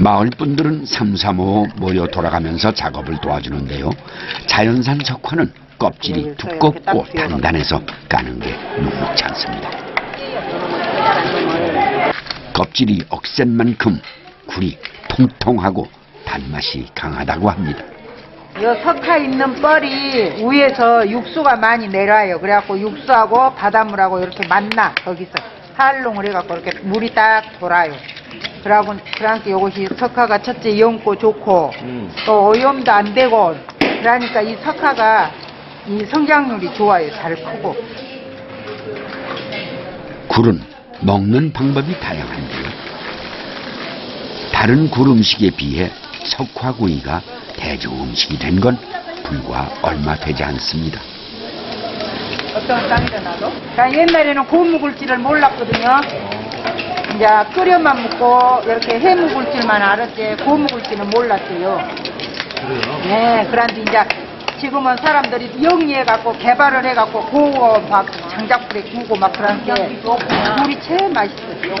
마을 분들은 삼삼오오 모여 돌아가면서 작업을 도와주는데요. 자연산 석화는 껍질이 두껍고 단단해서 까는 게 녹록지 않습니다. 껍질이 억센 만큼 굴이 통통하고 단맛이 강하다고 합니다. 요 석화 있는 뻘이 위에서 육수가 많이 내려와요. 그래갖고 육수하고 바닷물하고 이렇게 만나 거기서 활롱을 해갖고 이렇게 물이 딱 돌아요. 그러고 그러니까 요것이 석화가 첫째 연고 좋고 또 오염도 안 되고 그러니까 이 석화가 이 성장률이 좋아요. 잘 크고. 굴은 먹는 방법이 다양한데요. 다른 굴 음식에 비해 석화구이가 대중 음식이 된 건 불과 얼마 되지 않습니다. 어떤 땅이다 나도? 옛날에는 고 묵을 줄을 몰랐거든요. 이제 끓여만 먹고 이렇게 해 묵을 줄만 알았지 고 묵을 줄은 몰랐어요. 그래요? 네, 그런데 이제 지금은 사람들이 영리해갖고 개발을 해갖고 고거 막 장작불에 구우고 막 그러는데 물이 제일 맛있어요.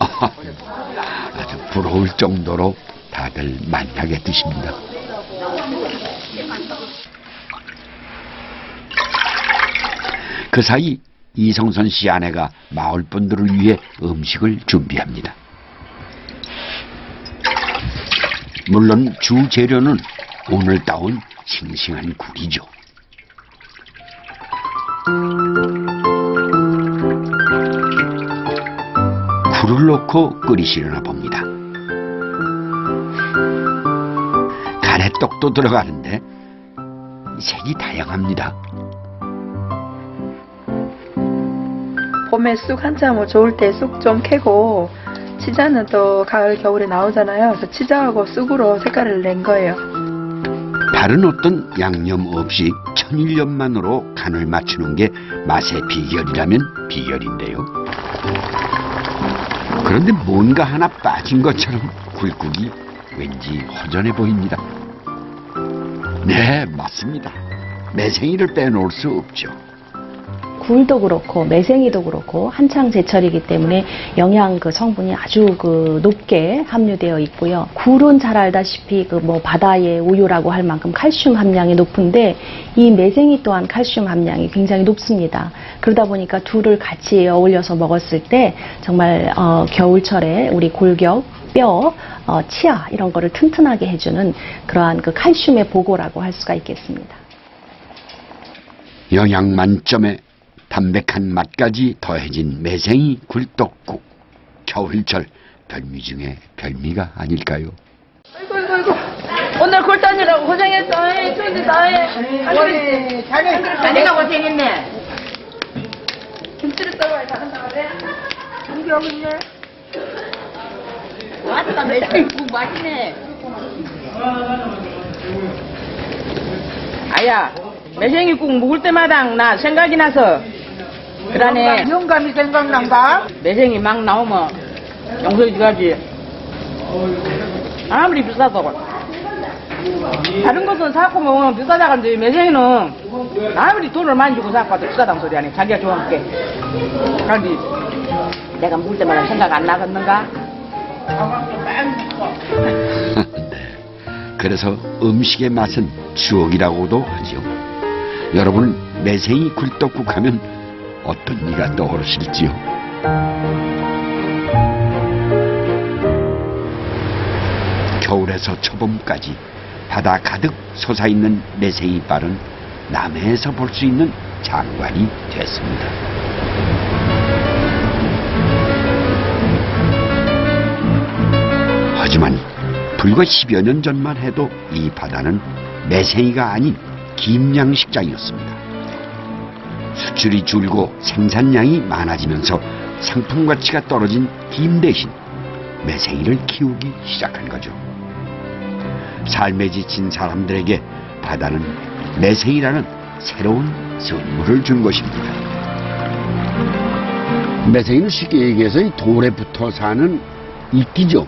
아주 부러울 정도로 다들 만나게 드십니다. 그 사이 이성선 씨 아내가 마을 분들을 위해 음식을 준비합니다. 물론 주 재료는 오늘 따온 싱싱한 굴이죠. 굴을 넣고 끓이시려나 봅니다. 가래떡도 들어가는데 색이 다양합니다. 봄에 쑥 한참 뭐 좋을 때 쑥 좀 캐고 치자는 또 가을 겨울에 나오잖아요. 그래서 치자하고 쑥으로 색깔을 낸 거예요. 다른 어떤 양념 없이 천일염만으로 간을 맞추는 게 맛의 비결이라면 비결인데요. 그런데 뭔가 하나 빠진 것처럼 굴국이 왠지 허전해 보입니다. 네, 맞습니다. 매생이를 빼놓을 수 없죠. 굴도 그렇고 매생이도 그렇고 한창 제철이기 때문에 영양 그 성분이 아주 그 높게 함유되어 있고요. 굴은 잘 알다시피 그 뭐 바다의 우유라고 할 만큼 칼슘 함량이 높은데 이 매생이 또한 칼슘 함량이 굉장히 높습니다. 그러다 보니까 둘을 같이 어울려서 먹었을 때 정말 어, 겨울철에 우리 골격 뼈, 어, 치아 이런 거를 튼튼하게 해주는 그러한 그 칼슘의 보고라고 할 수가 있겠습니다. 영양 만점에 담백한 맛까지 더해진 매생이 굴떡국. 겨울철 별미 중에 별미가 아닐까요? 아이고 아이고 아이고 오늘 골단이라고 고생했어. 에이, 추운데 나해. 원래 잘해. 내가 고생했네. 김치를 떠봐야 잘한다고 그래? 여기 여기 있네. 왔다 매장 국 맛있네. 아야, 매생이 국 먹을 때마다 나 생각이 나서 그러네. 영감이 생각난가? 매생이 막 나오면 영석이 가지. 아무리 비싸도 다른 것은 사고 먹으면 비싸다간데 매생이는 아무리 돈을 많이 주고 사고도 비싸다는 소리 아니 자기가 좋아할게. 그런데 내가 먹을 때마다 생각 안 나겠는가? 네. 그래서 음식의 맛은 추억이라고도 하죠. 여러분 매생이 굴떡국 하면 어떤 이가 떠오르실지요? 겨울에서 초봄까지 바다 가득 솟아있는 매생이 빨은 남해에서 볼 수 있는 장관이 됐습니다. 하지만 불과 10여 년 전만 해도 이 바다는 매생이가 아닌 김양식장이었습니다. 수출이 줄고 생산량이 많아지면서 상품 가치가 떨어진 김 대신 매생이를 키우기 시작한 거죠. 삶에 지친 사람들에게 바다는 매생이라는 새로운 선물을 준 것입니다. 매생이는 쉽게 얘기해서 이 돌에 붙어 사는 이끼죠.